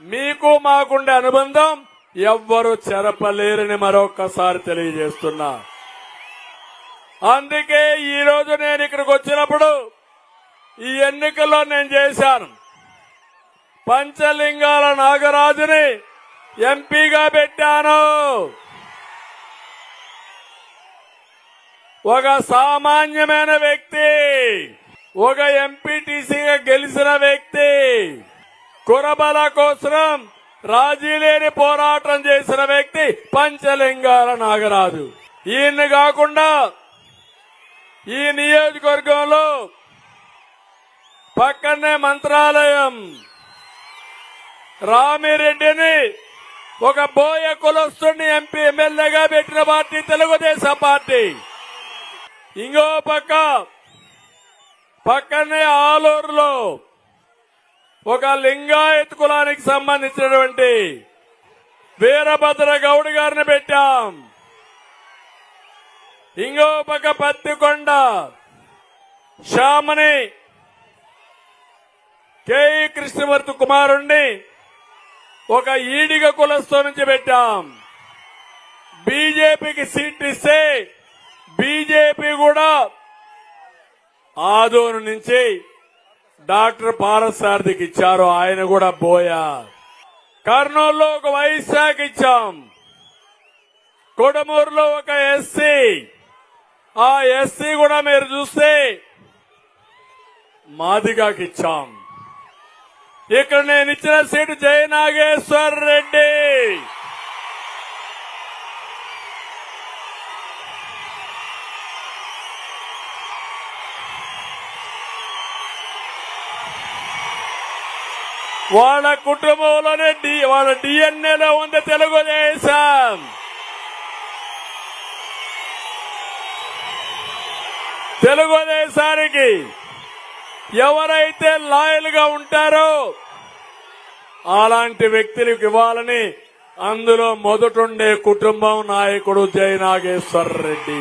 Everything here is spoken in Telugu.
మీకు మాకుండే అనుబంధం ఎవ్వరు చెరపలేరని మరొకసారి తెలియజేస్తున్నా. అందుకే ఈ రోజు నేను ఇక్కడికి వచ్చినప్పుడు ఈ ఎన్నికల్లో నేను చేశాను. పంచలింగాల నాగరాజుని ఎంపీగా పెట్టాను. ఒక సామాన్యమైన వ్యక్తి ఒక ఎంపీటీసీగా గెలిచిన వ్యక్తి కురబల కోసం రాజీ లేని పోరాటం చేసిన వ్యక్తి పంచలింగాల నాగరాజు. ఈయన్ని కాకుండా ఈ నియోజకవర్గంలో పక్కనే మంత్రాలయం రామిరెడ్డిని ఒక బోయ కులస్తుని ఎంపీ ఎమ్మెల్యేగా పెట్టిన పార్టీ తెలుగుదేశం పార్టీ. ఇంకో పక్క పక్కనే ఆలూరులో ఒక లింగాయత్ కులానికి సంబంధించినటువంటి వీరభద్ర గౌడ్ గారిని పెట్టాం. ఇంకో పక్క పత్తికొండ శ్యామని కేఈ కృష్ణమూర్తి కుమారుణ్ణి ఒక ఈడిగ కులస్తో నుంచి పెట్టాం. బీజేపీకి సీట్ ఇస్తే బీజేపీ కూడా ఆదోను నుంచి డాక్టర్ పారసారథికి ఇచ్చారు ఆయన కూడా బోయా. కర్నూలులో ఒక వైశాఖ ఇచ్చాం. కొడమూరులో ఒక ఎస్సీ. ఆ ఎస్సీ కూడా మీరు చూస్తే మాదిగాకి ఇచ్చాం. ఇక్కడ నేను ఇచ్చిన సీటు జయనాగేశ్వర్ రెడ్డి. వాళ్ళ కుటుంబంలోనే డి వాళ్ళ డిఎన్ఏలో ఉంది తెలుగుదేశం. తెలుగుదేశానికి ఎవరైతే లాయల్గా ఉంటారో అలాంటి వ్యక్తులకు ఇవ్వాలని అందులో మొదటుండే కుటుంబం నాయకుడు జై నాగేశ్వర్ రెడ్డి.